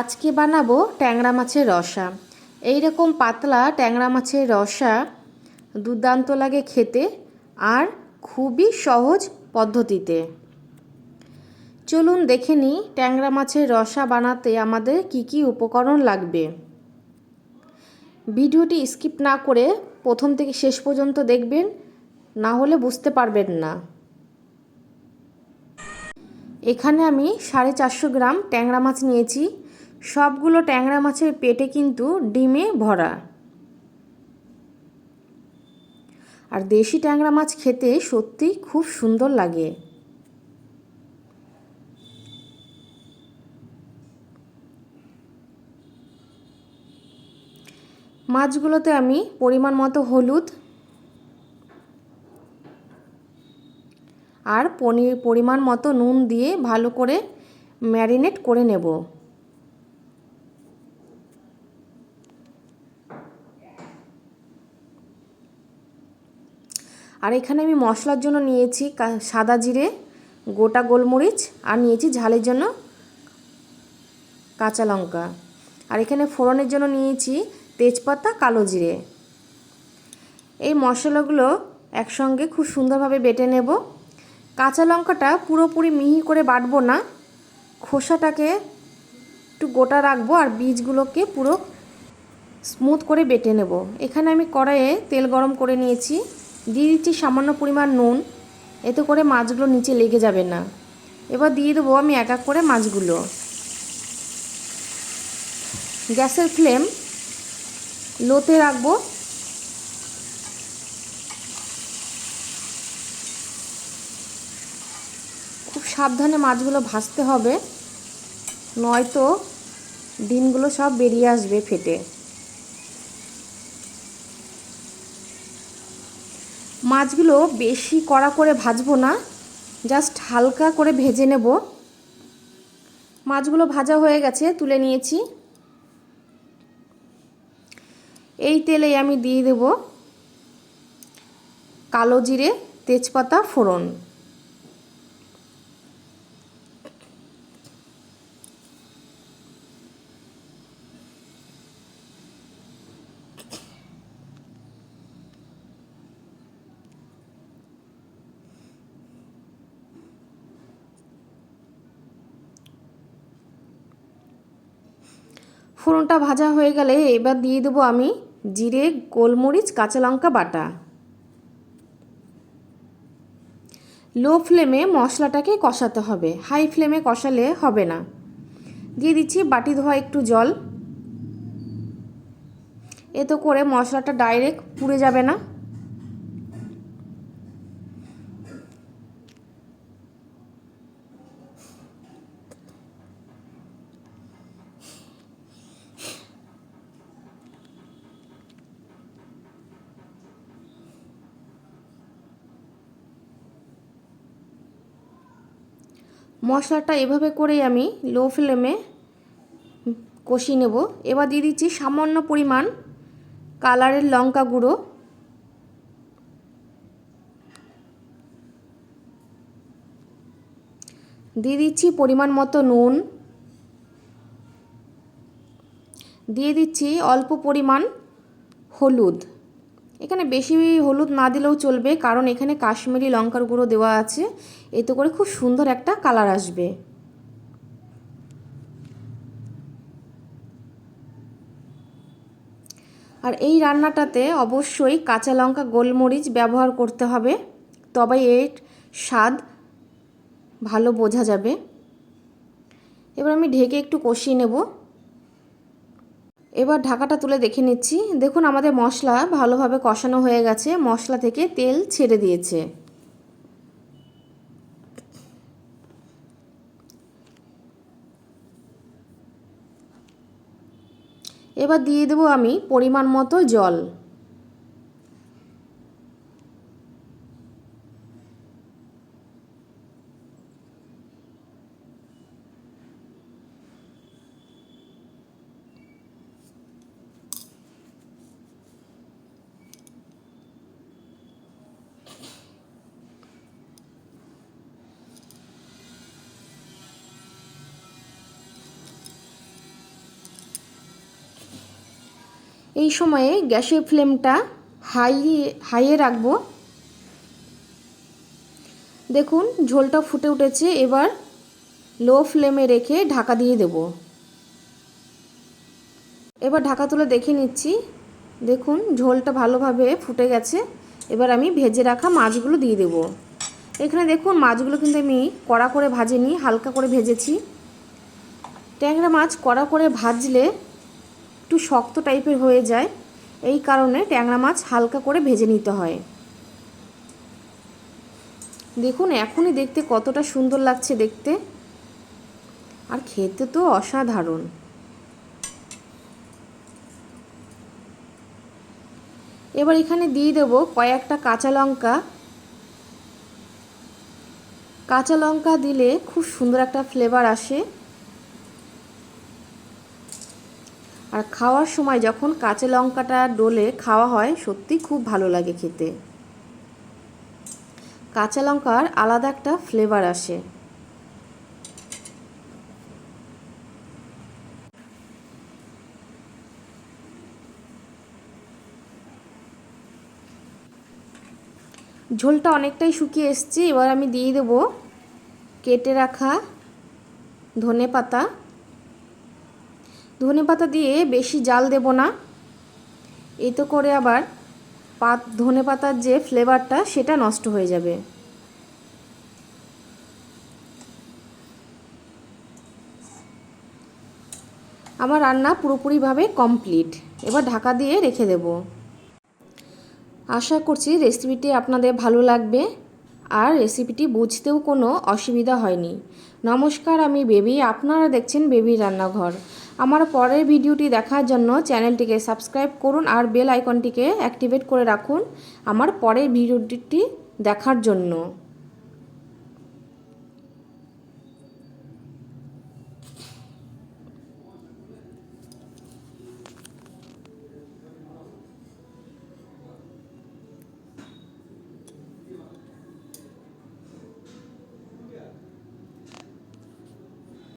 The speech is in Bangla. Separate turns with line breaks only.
আজকে বানাবো ট্যাংরা মাছের রসা। এই রকম পাতলা ট্যাংরা মাছের রসা দুর্দান্ত লাগে খেতে আর খুবই সহজ পদ্ধতিতে। চলুন দেখে নিই ট্যাংরা মাছের রসা বানাতে আমাদের কি কি উপকরণ লাগবে। ভিডিওটি স্কিপ না করে প্রথম থেকে শেষ পর্যন্ত দেখবেন, না হলে বুঝতে পারবেন না। এখানে আমি সাড়ে চারশো গ্রাম ট্যাংরা মাছ নিয়েছি। সবগুলো ট্যাংরা মাছের পেটে কিন্তু ডিমে ভরা। আর দেশি ট্যাংরা মাছ খেতে সত্যি খুব সুন্দর লাগে। মাছগুলোতে আমি পরিমাণ মতো হলুদ আর পনির পরিমাণ মতো নুন দিয়ে ভালো করে ম্যারিনেট করে নেব। আর এখানে আমি মশলার জন্য নিয়েছি সাদা জিরে, গোটা গোলমরিচ, আর নিয়েছি ঝালের জন্য কাঁচা লঙ্কা। আর এখানে ফোড়নের জন্য নিয়েছি তেজপাতা, কালো জিরে। এই মশলাগুলো একসঙ্গে খুব সুন্দরভাবে বেটে নেব। কাঁচা লঙ্কাটা পুরোপুরি মিহি করে বাটবো না। খোসাটাকে একটু গোটা রাখব আর বীজগুলোকে পুরো স্মুথ করে বেটে নেব। এখানে আমি কড়াইয়ে তেল গরম করে নিয়েছি। দিয়ে দিচ্ছি সামান্য পরিমাণ নুন। এতে করে মাছগুলো নিচে লেগে যাবে না। এবার দিয়ে দেবো আমি এক এক করে মাছগুলো। গ্যাসের ফ্লেম লোতে রাখব। খুব সাবধানে মাছগুলো ভাজতে হবে, নয়তো ডিমগুলো সব বেরিয়ে আসবে ফেটে। মাছগুলো বেশি কড়া করে ভাজবো না জাস্ট হালকা করে ভেজে নেব। মাছগুলো ভাজা হয়ে গেছে, তুলে নিয়েছি। এই তেলে আমি দিয়ে দেব কালো জিরে, তেজপাতা, ফোড়ন। ফোড়নটা ভাজা হয়ে গেলে এবার দিয়ে দেবো আমি জিরে, গোলমরিচ, কাঁচা লঙ্কা বাটা। লো ফ্লেমে মশলাটাকে কষাতে হবে। হাই ফ্লেমে কষালে হবে না। দিয়ে দিচ্ছি বাটি ধোয়া একটু জল। এতে করে মশলাটা ডাইরেক্ট পুড়ে যাবে না। মশলাটা এভাবে করেই আমি লো ফ্লেমে কষিয়ে নেব। এবার দিয়ে দিচ্ছি সামান্য পরিমাণ কালারের লঙ্কা গুঁড়ো। দিয়ে দিচ্ছি পরিমাণ মতো নুন। দিয়ে দিচ্ছি অল্প পরিমাণ হলুদ। এখানে বেশি হলুদ না দিলেও চলবে, কারণ এখানে কাশ্মীরি লঙ্কার গুঁড়ো দেওয়া আছে। এতে করে খুব সুন্দর একটা কালার আসবে। আর এই রান্নাটাতে অবশ্যই কাঁচা লঙ্কা গোলমরিচ ব্যবহার করতে হবে, তবে এর স্বাদ ভালো বোঝা যাবে। এবার আমি ঢেকে একটু কষিয়ে নেব। এবার ঢাকাটা তুলে দেখে নিচ্ছি। দেখুন, আমাদের মশলা ভালোভাবে কষানো হয়ে গেছে। মশলা থেকে তেল ছেড়ে দিয়েছে। এবার দিয়ে দেবো আমি পরিমাণ মতো জল। এই সময়ে গ্যাসের ফ্লেমটা হাই হাইয়ে রাখব। দেখুন, ঝোলটা ফুটে উঠেছে। এবার লো ফ্লেমে রেখে ঢাকা দিয়ে দেব। এবার ঢাকা তুলে দেখে নিচ্ছি। দেখুন, ঝোলটা ভালোভাবে ফুটে গেছে। এবার আমি ভেজে রাখা মাছগুলো দিয়ে দেব। এখানে দেখুন, মাছগুলো কিন্তু আমি কড়া করে ভাজিনি, হালকা করে ভেজেছি। ট্যাংরা মাছ কড়া করে ভাজলে একটু শক্ত টাইপের হয়ে যায়, এই কারণে ট্যাংরা মাছ হালকা করে ভেজে নিতে হয়। দেখুন, এখনই দেখতে কতটা সুন্দর লাগছে দেখতে। আর খেতে তো অসাধারণ। এবার এখানে দিয়ে দেব কয়েকটা কাঁচা লঙ্কা। কাঁচা লঙ্কা দিলে খুব সুন্দর একটা ফ্লেভার আসে। আর খাওয়ার সময় যখন কাঁচা লঙ্কাটা ডোলে খাওয়া হয় সত্যি খুব ভালো লাগে খেতে। কাঁচা লঙ্কার আলাদা একটা ফ্লেভার আসে। ঝোলটা অনেকটাই শুকিয়ে এসছে, এবার আমি দিয়ে দেব কেটে রাখা ধনে পাতা ধনে পাতা দিয়ে বেশি জাল দেব না। এতে করে আবার পাত, ধনে পাতার যে ফ্লেভারটা, সেটা নষ্ট হয়ে যাবে। আমার রান্না পুরোপুরিভাবে কমপ্লিট। এবার ঢাকা দিয়ে রেখে দেব। আশা করছি রেসিপিটি আপনাদের ভালো লাগবে আর রেসিপিটি বুঝতেও কোনো অসুবিধা হয়নি। নমস্কার, আমি বেবি। আপনারা দেখছেন বেবি রান্নাঘর। আমার পরের ভিডিওটি দেখার জন্য চ্যানেলটিকে সাবস্ক্রাইব করুন আর বেল আইকনটিকে অ্যাক্টিভেট করে রাখুন আমার পরের ভিডিওটি দেখার জন্য।